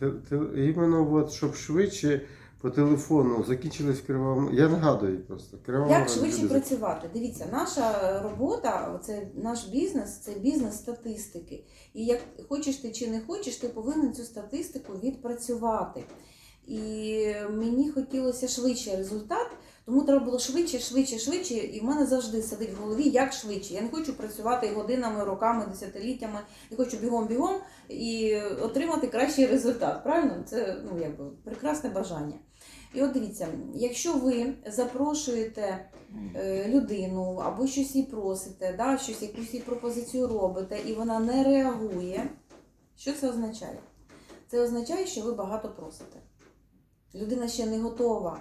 те, те, іменно от, щоб швидше по телефону закінчились кривава. Я нагадую просто. Кривава Як швидше працювати? Дивіться, наша робота, це наш бізнес, це бізнес статистики. І як хочеш ти чи не хочеш, ти повинен цю статистику відпрацювати. І мені хотілося швидше результат, тому треба було швидше, швидше, швидше. І в мене завжди сидить в голові, як швидше. Я не хочу працювати годинами, роками, десятиліттями. Я хочу бігом-бігом і отримати кращий результат. Правильно? Це ну, якби, прекрасне бажання. І от дивіться, якщо ви запрошуєте е, людину або щось їй просите, да, щось, якусь їй пропозицію робите, і вона не реагує, що це означає? Це означає, що ви багато просите. Людина ще не готова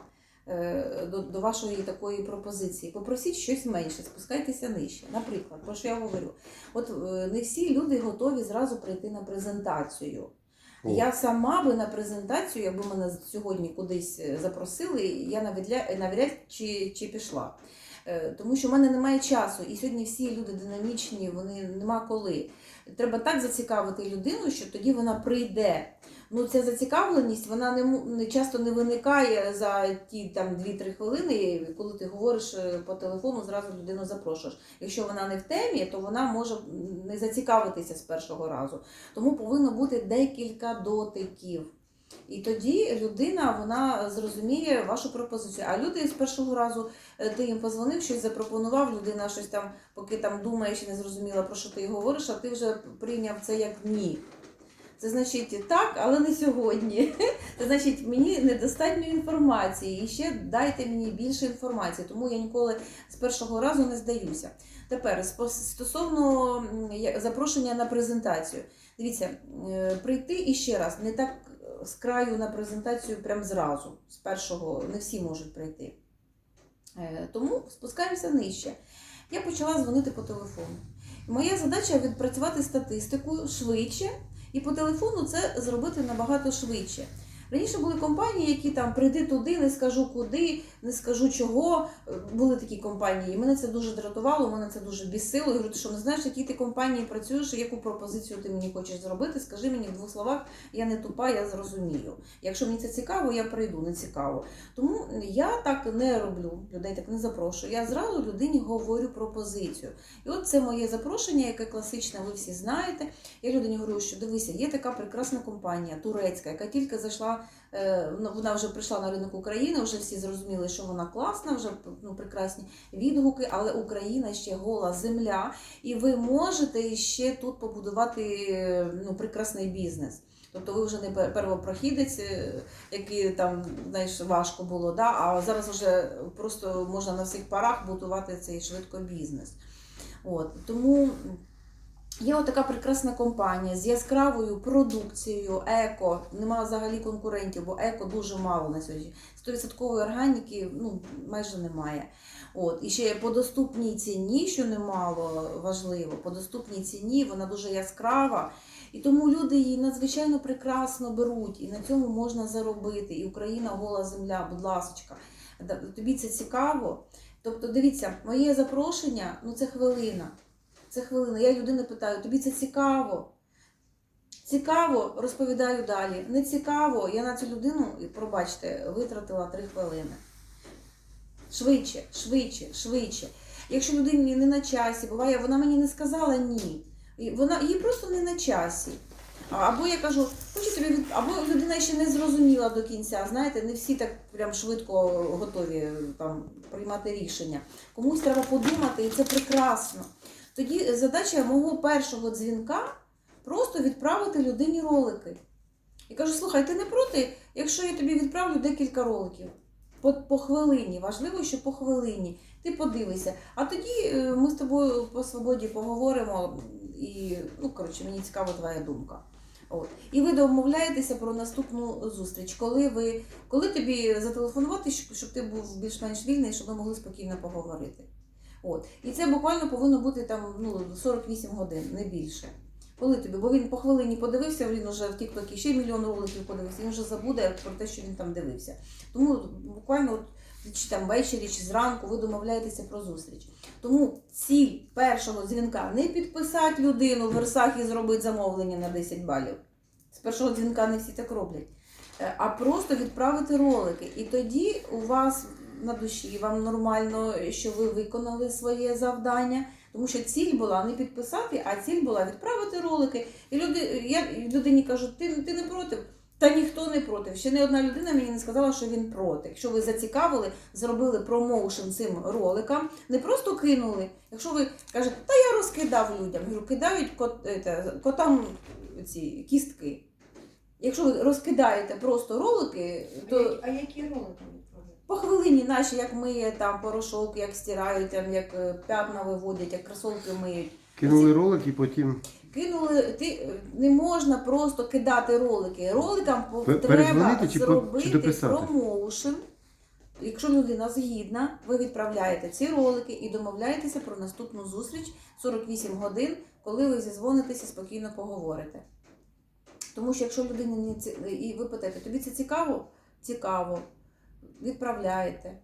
до, до вашої такої пропозиції. Попросіть щось менше, спускайтеся нижче. Наприклад, про що я говорю? От е, не всі люди готові зразу прийти на презентацію. О. Я сама би на презентацію, якби мене сьогодні кудись е, запросили, я навряд, чи, чи пішла. Е, Тому що в мене немає часу, і сьогодні всі люди динамічні, вони нема коли. Треба так зацікавити людину, що тоді вона прийде. Ну, ця зацікавленість, вона не, не часто не виникає за ті там 2-3 хвилини, коли ти говориш е, по телефону, зразу людину запрошуєш. Якщо вона не в темі, то вона може не зацікавитися з першого разу. Тому повинно бути декілька дотиків. І тоді людина вона зрозуміє вашу пропозицію. А люди з першого разу е, ти їм позвонив, щось запропонував, людина щось там, поки там думає, ще не зрозуміла, про що ти говориш, а ти вже прийняв це як ні. Це значить так, але не сьогодні. Це значить, мені недостатньо інформації. І ще дайте мені більше інформації, тому я ніколи з першого разу не здаюся. Тепер стосовно запрошення на презентацію. Дивіться, е, прийти іще раз не так з краю на презентацію прям зразу. З першого не всі можуть прийти. Е, Тому спускаємося нижче. Я почала дзвонити по телефону. Моя задача відпрацювати статистику швидше, і по телефону це зробити набагато швидше. Раніше були компанії, які там прийди туди, не скажу куди, не скажу чого. Е, Були такі компанії. І мене це дуже дратувало, мене це дуже бісило. Я говорю, ти що не знаєш, які ти компанії працюєш, яку пропозицію ти мені хочеш зробити? Скажи мені в двох словах, я не тупа, я зрозумію. Якщо мені це цікаво, я прийду, не цікаво. Тому я так не роблю, людей так не запрошую. Я зразу людині говорю пропозицію. І от це моє запрошення, яке класичне, ви всі знаєте. Я людині говорю, що дивися, є така прекрасна компанія турецька, яка тільки зайшла. Е, Вона вже прийшла на ринок України, вже всі зрозуміли, що вона класна, вже ну, прекрасні відгуки, але Україна ще гола земля, і ви можете ще тут побудувати ну, прекрасний бізнес. Тобто ви вже не первопрохідець, е, який там знаєш, важко було, да? а зараз вже просто можна на всіх парах будувати цей швидко бізнес. От, тому є отака прекрасна компанія з яскравою продукцією, еко. Нема взагалі конкурентів, бо еко дуже мало на сьогодні. 100% органіки ну, майже немає. От, і ще по доступній ціні, що немало важливо, по доступній ціні вона дуже яскрава. І тому люди її надзвичайно прекрасно беруть, і на цьому можна заробити. І Україна гола земля, будь ласочка. Тобі це цікаво. Тобто, дивіться, моє запрошення ну це хвилина. Це хвилина. Я людини питаю, тобі це цікаво? Цікаво, розповідаю далі. Не цікаво, я на цю людину, пробачте, витратила три хвилини. Швидше, швидше, швидше. Якщо людині не на часі, буває, вона мені не сказала ні. Вона їй просто не на часі. Або я кажу, хочу тобі від... або людина ще не зрозуміла до кінця. Знаєте, не всі так прям швидко готові там приймати рішення. Комусь треба подумати, і це прекрасно. Тоді задача мого першого дзвінка просто відправити людині ролики. І кажу, слухай, ти не проти, якщо я тобі відправлю декілька роликів по, по хвилині. Важливо, що по хвилині. Ти подивися. А тоді е, ми з тобою по свободі поговоримо. І, ну, коротше, мені цікава твоя думка. От. І ви домовляєтеся про наступну зустріч, коли ви, коли тобі зателефонувати, щоб ти був більш-менш вільний, щоб ми могли спокійно поговорити. От. І це буквально повинно бути там ну, 48 годин, не більше. Коли тобі, бо він по хвилині подивився, він вже в Тіктокі ще мільйон роликів подивився, він вже забуде про те, що він там дивився. Тому буквально от, чи там ввечері, чи зранку ви домовляєтеся про зустріч. Тому ціль першого дзвінка не підписати людину в версах і зробити замовлення на 10 балів. З першого дзвінка не всі так роблять. Е, А просто відправити ролики. І тоді у вас на душі вам нормально, що ви виконали своє завдання. Тому що ціль була не підписати, а ціль була відправити ролики. І люди, я людині кажу, ти, ти не проти? Та ніхто не проти. Ще не одна людина мені не сказала, що він проти. Якщо ви зацікавили, зробили промоушен цим роликам, не просто кинули. Якщо ви кажете, та я розкидав людям, говорю, кидають кот, ете, котам ці кістки. Якщо ви розкидаєте просто ролики, то А які ролики? По хвилині наші, як миє там порошок, як стирають, там, як е, п'ятна виводять, як кросовки миють. Кинули ролик і потім Кинули, ти не можна просто кидати ролики. Роликам по- Пе- треба передзвонити чи по- чи зробити дописати? промоушен. Якщо людина згідна, ви відправляєте ці ролики і домовляєтеся про наступну зустріч 48 годин, коли ви зізвонитеся, спокійно поговорите. Тому що якщо людині не ці... і ви питаєте, тобі це цікаво? Цікаво. Відправляєте.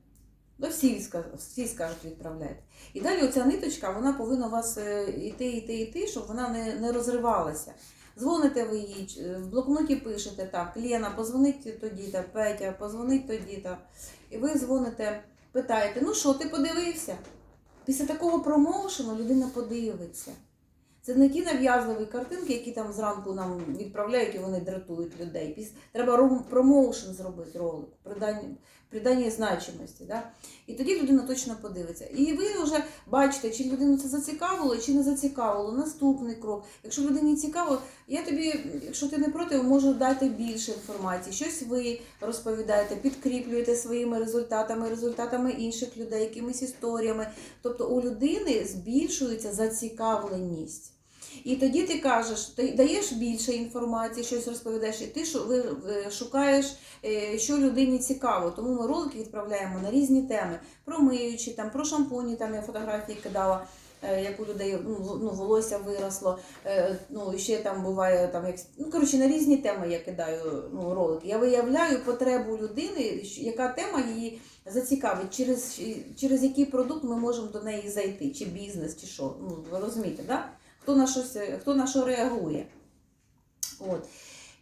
Ну, всі, всі скажуть, відправляйте. І далі оця ниточка, вона повинна у вас е, йти, йти, йти, щоб вона не, не розривалася. Дзвоните ви їй, е, в блокноті пишете так, Лена, позвонить тоді, та Петя, позвонить тоді. Та. І ви дзвоните, питаєте, ну що, ти подивився? Після такого промоушену людина подивиться. Це не ті нав'язливі картинки, які там зранку нам відправляють і вони дратують людей. Піс- Треба ром- промоушен зробити ролик, придання, придання значимості. Да? І тоді людина точно подивиться. І ви вже бачите, чи людину це зацікавило, чи не зацікавило. Наступний крок. Якщо людині цікаво, я тобі, якщо ти не проти, можу дати більше інформації. Щось ви розповідаєте, підкріплюєте своїми результатами, результатами інших людей, якимись історіями. Тобто у людини збільшується зацікавленість. І тоді ти кажеш, ти даєш більше інформації, щось розповідаєш, і ти шукаєш, е, що людині цікаво. Тому ми ролики відправляємо на різні теми: про миючі, там, про шампуні, там я фотографії кидала. е, Як у людей ну, ну, волосся виросло, е, ну ще там буває там як ну коротше на різні теми я кидаю ну, ролики. Я виявляю потребу людини, яка тема її зацікавить, через, через який продукт ми можемо до неї зайти, чи бізнес, чи що. Ну ви розумієте, да? Хто на щось, хто на що реагує. От.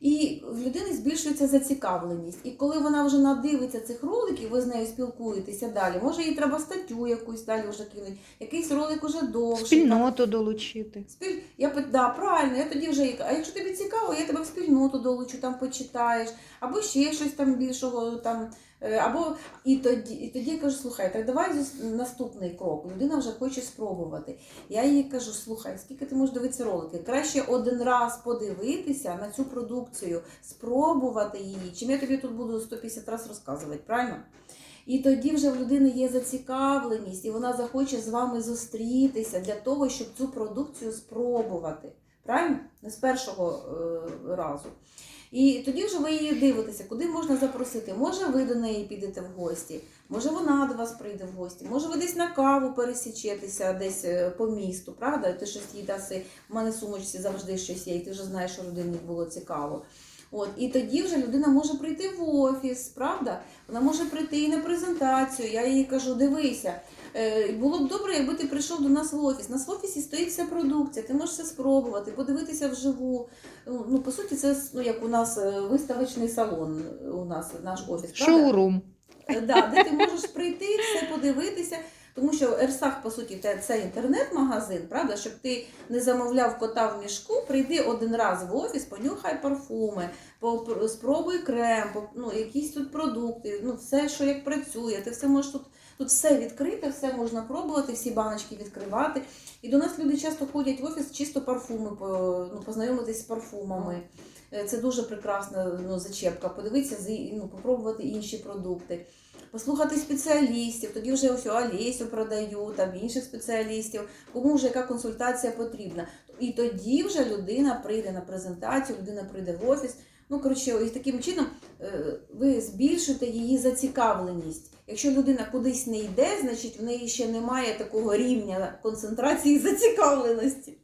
І в людини збільшується зацікавленість. І коли вона вже надивиться цих роликів, ви з нею спілкуєтеся далі. Може, їй треба статтю якусь далі вже кинуть, якийсь ролик уже довший. Спільноту долучити. Спіль... Я да, правильно, я тоді вже а якщо тобі цікаво, я тебе в спільноту долучу, там почитаєш, або ще щось там більшого там. Е, Або і тоді, і тоді я кажу, слухай, так давай наступний крок. Людина вже хоче спробувати. Я їй кажу, слухай, скільки ти можеш дивитися ролики? Краще один раз подивитися на цю продукцію, спробувати її, чим я тобі тут буду 150 разів розказувати, правильно? І тоді вже в людини є зацікавленість, і вона захоче з вами зустрітися для того, щоб цю продукцію спробувати. Правильно? Не з першого е, разу. І тоді вже ви її дивитеся, куди можна запросити. Може, ви до неї підете в гості, може вона до вас прийде в гості, може ви десь на каву пересічетеся десь е, по місту, правда? Ти щось їй даси. В мене сумочці завжди щось є, і ти вже знаєш, що родині було цікаво. От, і тоді вже людина може прийти в офіс, правда? Вона може прийти і на презентацію. Я їй кажу: дивися, е, було б добре, якби ти прийшов до нас в офіс. У нас в офісі стоїть вся продукція, ти можеш все спробувати, подивитися вживу. Ну, ну, по суті, це ну, як у нас е, виставочний салон, е, у нас наш офіс. Шоурум. Да, де ти можеш прийти, все подивитися. Тому що Ерсах, по суті, це інтернет-магазин, правда? Щоб ти не замовляв кота в мішку, прийди один раз в офіс, понюхай парфуми, спробуй крем, ну, якісь тут продукти, ну, все, що як працює, ти все можеш тут. Тут все відкрите, все можна пробувати, всі баночки відкривати. І до нас люди часто ходять в офіс чисто парфуми, ну, познайомитись з парфумами. Е, Це дуже прекрасна ну, зачепка. Подивитися, ну, попробувати інші продукти послухати спеціалістів, тоді вже ось Олесю продаю, там інших спеціалістів, кому вже яка консультація потрібна. І тоді вже людина прийде на презентацію, людина прийде в офіс. Ну, коротше, і таким чином е, ви збільшуєте її зацікавленість. Якщо людина кудись не йде, значить в неї ще немає такого рівня концентрації зацікавленості.